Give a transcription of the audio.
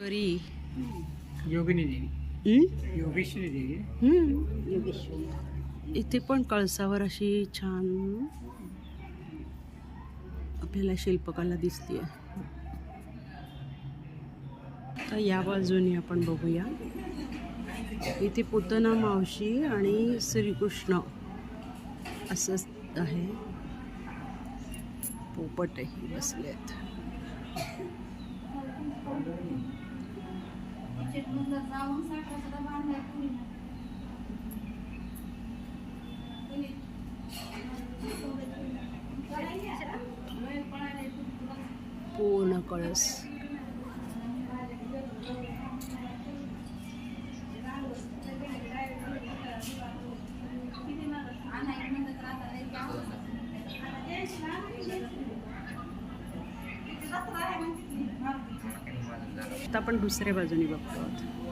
तरी. योगिनी देवी? योगेश्वरी देवी. हं. इथे पण कळसावर अशी छान आपल्याला शिल्पकला दिसते तर या बाजूने आपण बघूया. इथे पुतना मावशी आणि श्रीकृष्ण असं आहे. पोपटही बसलेत पूर्ण कळस. आता आपण दुसऱ्या बाजूने बघतो. आहोत